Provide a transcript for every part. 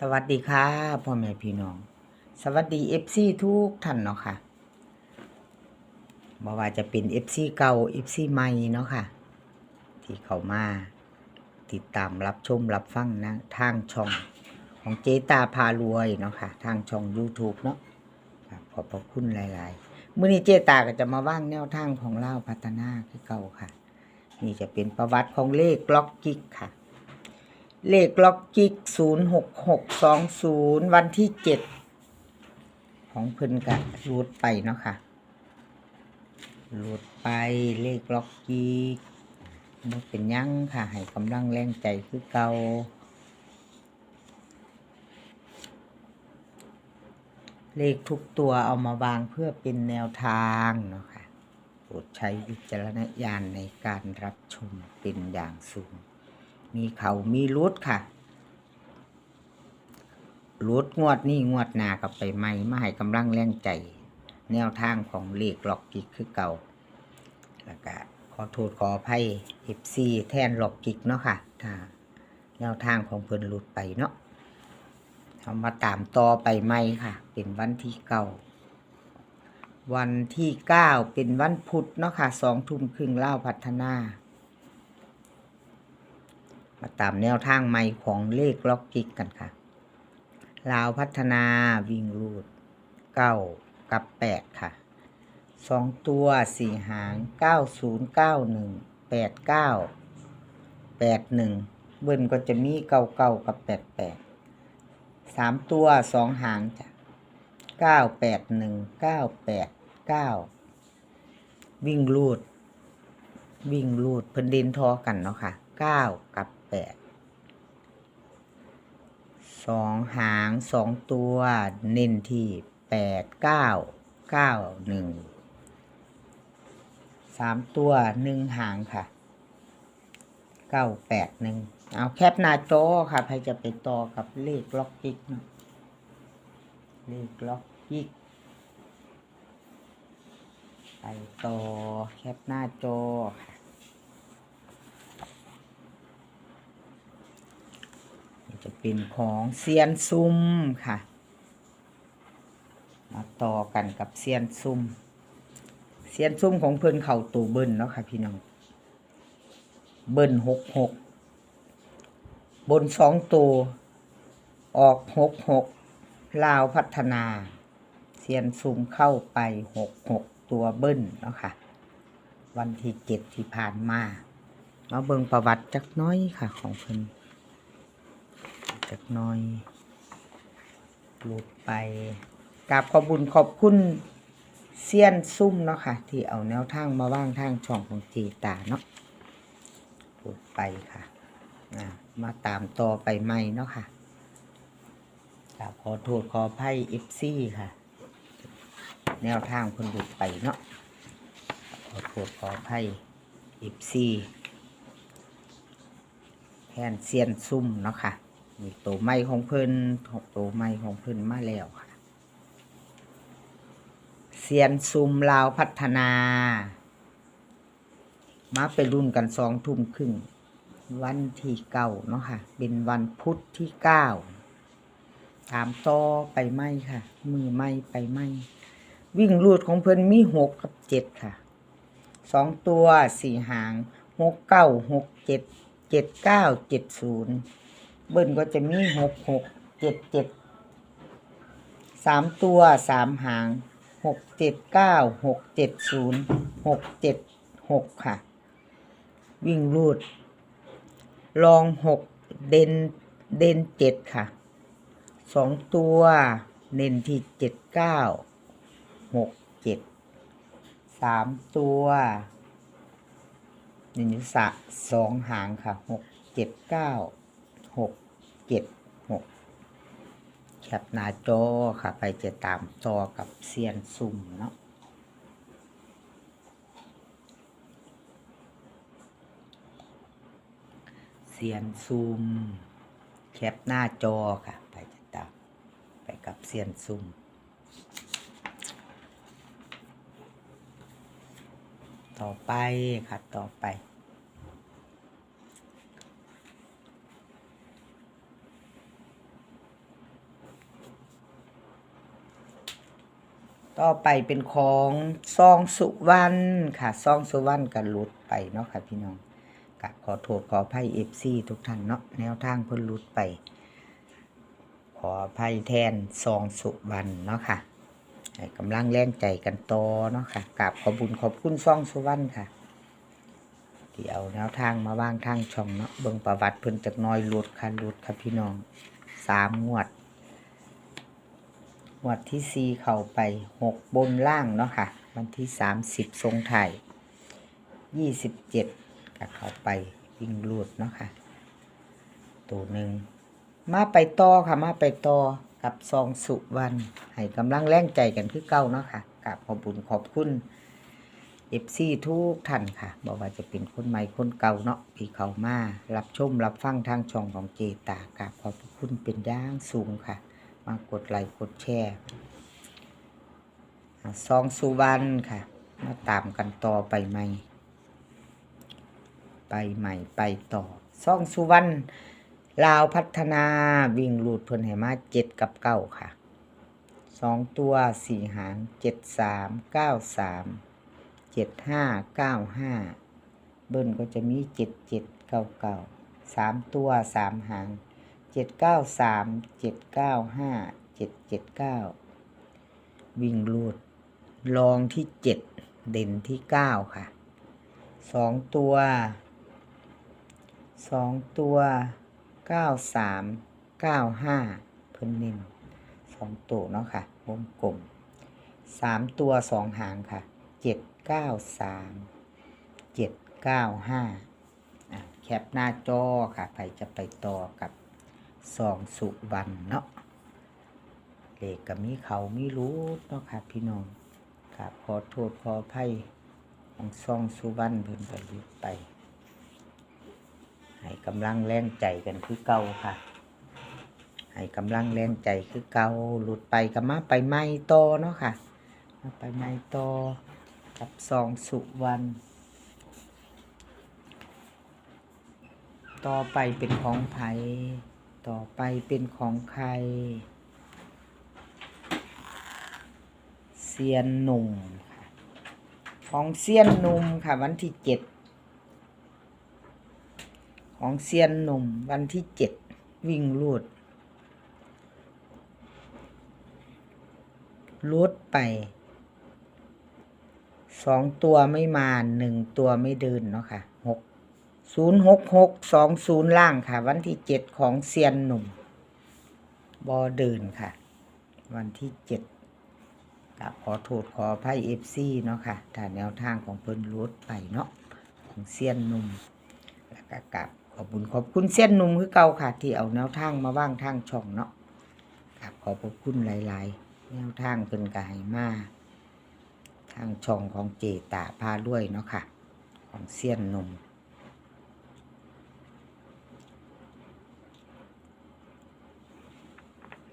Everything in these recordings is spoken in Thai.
สวัสดีค่ะพ่อแม่พี่น้อง สวัสดีเอฟซีทุกท่านเนาะค่ะบ่ว่าจะเป็นเอฟซีเก่าเอฟซีใหม่เนาะค่ะ ที่เขามาติดตามรับชมรับฟังนะ ทางช่องของเจตาพารวยเนาะค่ะ ทางช่อง YouTube เนาะขอบพระคุณหลาย ๆ มื้อนี้เจตาก็จะมาว่างแนวทางของเล่าพัฒนาคือเก่าค่ะ นี่จะเป็นประวัติของเลขล็อกกิกค่ะ เลขล็อกกิกศูนย์หกหกสองศูนย์วันที่เจ็ดของเพิ่นกะรูดไปเนาะค่ะรูดไปเลขล็อกกิกบ่เป็นยังค่ะ ให้กำลังแรงใจคือเก่าเลขทุกตัวเอามาวางเพื่อเป็นแนวทางเนาะค่ะโปรดใช้วิจารณญาณในการรับชมเป็นอย่างสูง มีเขามีรุดค่ะรุดงวดนี่งวดหนากับไปใหม่มาให้กำลังแรงใจ แนวทางของเลขหลอกกิกคือเก่า แล้วก็ขอโทษขออภัยเอฟซีแทนหลอกกิกเนาะค่ะถ้าแนวทางของเพิ่นหลุดไปเนาะเอามาตามต่อไปใหม่ค่ะ เป็นวันที่เก้าวันที่เก้าเป็นวันพุธเนาะค่ะสองทุ่มครึ่งเล่าพัฒนา มาตามแนวทางใหม่ของเลขล็อกกิกกันค่ะ ลาวพัฒนาวิ่งรูดเก้ากับแปดค่ะสองตัวสี่หางเก้าศูนย์เก้าหนึ่งแปดเก้าแปดหนึ่งเบิ้ลก็จะมีเก้าเก้ากับแปดแปดสามตัวสองหางจ้ะเก้าแปดหนึ่งเก้าแปดเก้าวิ่งรูด วิ่งรูดเพิ่นเดินทอกันเนาะค่ะ เก้ากับแปดสองหางสองตัวเน้นที่แปดเก้าเก้าหนึ่งสามตัวหนึ่งหางค่ะเก้าแปดหนึ่งเอาแคปหน้าจอค่ะใครจะไปต่อกับเลขล็อกกิกเนะเลขล็อกกิกไปต่อแคปหน้าจอค่ะ จะเป็นของเซียนซุ่มค่ะ มาต่อกันกับเซียนซุ่มเซียนซุ่มของเพิ่นเข่าตูเบิ้ลเนาะค่ะพี่น้อง เบิ้ลหกหกบนสองตัวออกหกหกลาวพัฒนาเซียนซุ่มเข้าไปหกหกตัวเบิ้ลเนาะค่ะ วันที่เจ็ดที่ผ่านมา มาเบิ่งประวัติจักน้อยค่ะของเพิ่น จักหน้อยหลุดไปกราบขอบุญขอบคุณเซียนซุ่มเนาะค่ะ ที่เอาแนวทางมาว่างทางช่องของจีตาเนาะหลุดไปค่ะมาตามต่อไปใหม่เนาะค่ะกราบขอโทษขออภัยเอฟซีค่ะ แนวทางคนหลุดไปเนาะขอโทษขออภัยอิบซีแทนเซียนซุ่มเนาะค่ะ มีตัวไม้ของเพิ่นหกตัวไม้ของเพิ่นมาแล้วค่ะเซียนซุมลาวพัฒนา มาไปรุ่นกันสองทุ่มครึ่งวันที่เก้าเนาะค่ะ เป็นวันพุธที่เก้าตามต่อไปไหมค่ะ มือไหมไปไหมวิ่งรูดของเพิ่นมีหกกับเจ็ดค่ะสองตัวสี่หางหกเก้าหกเจ็ดเจ็ดเก้าเจ็ดศูนย์ เบิ้ลก็จะมีหกหกเจ็ดเจ็ดสามตัวสามหางหกเจ็ดเก้าหกเจ็ดศูนย์หกเจ็ดหกค่ะ วิ่งรูด ลองหกเด่นเด่นเจ็ดค่ะสองตัวเน้นที่เจ็ดเก้าหกเจ็ดสามตัวหนึ่งสะสองหางค่ะหกเจ็ดเก้า เจ็ดหกแคปหน้าจอค่ะ ไปจะตามต่อกับเซียนซุ่มเนาะเซียนซุ่มแคปหน้าจอค่ะ ไปจะตามไปกับเซียนซุ่มต่อไปค่ะต่อไป ต่อไปเป็นของซองสุวรรณค่ะซองสุวรรณกันหลุดไปเนาะค่ะพี่น้องกะขอโทษขออภัยเอฟซีทุกท่านเนาะแนวทางเพิ่นหลุดไป ขออภัยแทนซองสุวรรณเนาะค่ะให้กำลังแรงใจกันต่อเนาะค่ะกราบขอบุญขอบคุณซองสุวรรณค่ะที่เอาแนวทางมาวางทางช่องเนาะเบิ่งประวัติเพิ่นจากน้อยหลุดค่ะหลุดค่ะพี่น้องสามงวด วดที่สี่เข้าไปหกบนล่างเนาะค่ะ วันที่สามสิบทรงไทยยี่สิบเจ็ดก็เข้าไปวิ่งลูดเนาะค่ะ ตัวหนึ่งมาไปต่อค่ะมาไปต่อกับซองสุวรรณให้กำลังแรงใจกันคือเก่าเนาะค่ะกราบขอบุญขอบคุณเอฟซีทุกท่านค่ะบอกว่าจะเป็นคนใหม่คนเก่าเนาะที่เขามา รับชม รับฟังทางช่องของเจตากราบขอบคุณเป็นย่างสูงค่ะ มากดไลค์กดแชร์ซองสุวรรณค่ะ มาตามกันต่อไปใหม่ ไปใหม่ไปต่อซองสุวรรณลาวพัฒนาวิ่งลูดเพิ่นให้มาเจ็ดกับเก้าค่ะสองตัวสี่หางเจ็ดสามเก้าสามเจ็ดห้าเก้าห้าเบิ้ลก็จะมีเจ็ดเจ็ดเก้าเก้าสามตัวสามหาง เจ็ดเก้าสามเจ็ดเก้าห้าเจ็ดเจ็ดเก้าวิ่งลูดลองที่เจ็ดเด่นที่เก้าค่ะสองตัวสองตัวเก้าสามเก้าห้าเพิ่นเน้นสองตัวเนาะค่ะวงกลมสามตัวสองหางค่ะเจ็ดเก้าสามเจ็ดเก้าห้าแคปหน้าจอค่ะใครจะไปต่อกับ สองสุวรรณเนาะเลขก็มีเขามีรู้เนาะค่ะพี่น้องครับขอโทษขออภัยของซองสุวรรณเพิ่นก็หลุดไป ให้กำลังแรงใจกันคือเก่าค่ะ ให้กำลังแรงใจคือเก่าหลุดไปก็มาไปไม่โตเนาะค่ะมาไปไม่โตกับซองสุวรรณต่อไปเป็นของไผ ต่อไปเป็นของใคร เซียนหนุ่มค่ะ ของเซียนหนุ่มค่ะ วันที่เจ็ด ของเซียนหนุ่มวันที่เจ็ดวิ่งลูดลูดไปสองตัวไม่มาหนึ่งตัวไม่เดินเนาะค่ะหก ศูนย์หกหกสองศูนย์ล่างค่ะ วันที่เจ็ดของเซียนหนุ่ม บอเดินค่ะ วันที่เจ็ดกับขอโทษขออภัยเอฟซีเนาะค่ะถ้าแนวทางของเพิ่นรุดไปเนาะของเซียนหนุ่ม แล้วก็กลับขอบคุญขอบคุณเซียนหนุ่มคือเก่าค่ะ ที่เอาแนวทางมาว่างทางช่องเนาะกับขอบคุณหลาย ๆ แนวทางเพิ่นกายมาทางช่องของเจตาพาด้วยเนาะค่ะ ของเซียนหนุ่ม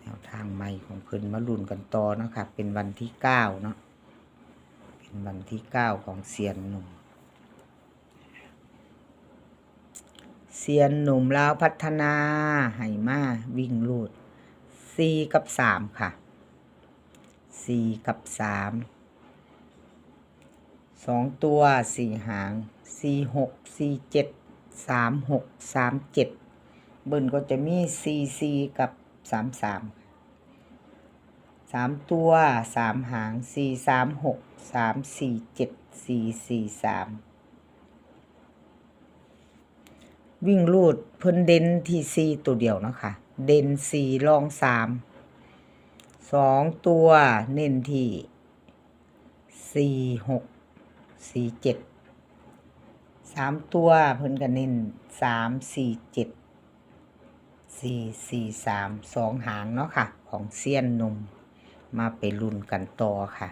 แนว ทางใหม่ของเพิ่นมาลุ่นกันต่อนะคะเป็นวันที่เก้าเนาะเป็นวันที่เก้าของเซียนหนุ่มเซียนหนุ่มลาวพัฒนาไหมาวิ่งลูดสี่กับสามค่ะสี่กับสามสองตัวสี่หางสี่หกสี่เจ็ดสามหกสามเจ็ดเบิ้ลก็จะมีสี่สี่กับสามสาม สามตัวสามหางสี่สามหกสามสี่เจ็ดสี่สี่สามวิ่งลูดเพิ่นเด่นที่สี่ตัวเดียวนะคะ เด่นสี่รองสามสองตัวเน้นที่สี่หกสี่เจ็ดสามตัวเพิ่นก็เน้นสามสี่เจ็ดสี่สี่สามสองหางเนาะค่ะ ของเซียนหนุ่ม มาไปรุ่นกันต่อค่ะ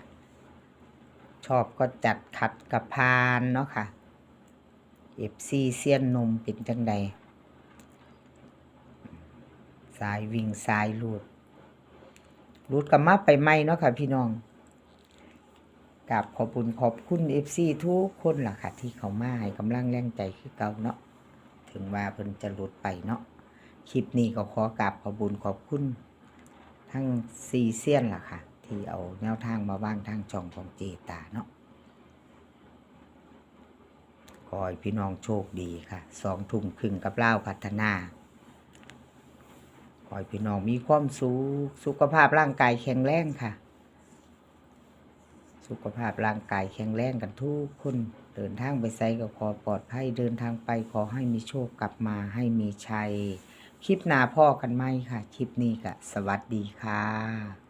ชอบก็จัดขัดกับพานเนาะค่ะเอฟซีเซียนนมเป็นจังใดสายวิ่งสายลูดลูดกับมาไปไหมเนาะค่ะพี่น้องกับขอบคุณขอบคุณเอฟซีทุกคนล่ะค่ะ ที่เขามาให้กำลังแรงใจคือเก่าเนาะถึงว่าเพิ่นจะหลุดไปเนาะคลิปนี้ก็ขอกราบขอบคุญขอบคุณ ทั้งซีเซียนล่ะค่ะ ที่เอาแนวทางมาว่างทางช่องของเจตาเนาะขอให้พี่น้องโชคดีค่ะ สองทุ่มครึ่งกับเล่าพัฒนาขอให้พี่น้องมีความสุขสุขภาพร่างกายแข็งแรงค่ะ สุขภาพร่างกายแข็งแรงกันทุกคนเดินทางไปไซก็ขอปลอดภัยเดินทางไปขอให้มีโชคกลับมาให้มีชัย คลิปหน้าพ่อกันไหมค่ะ คลิปนี้ก็สวัสดีค่ะ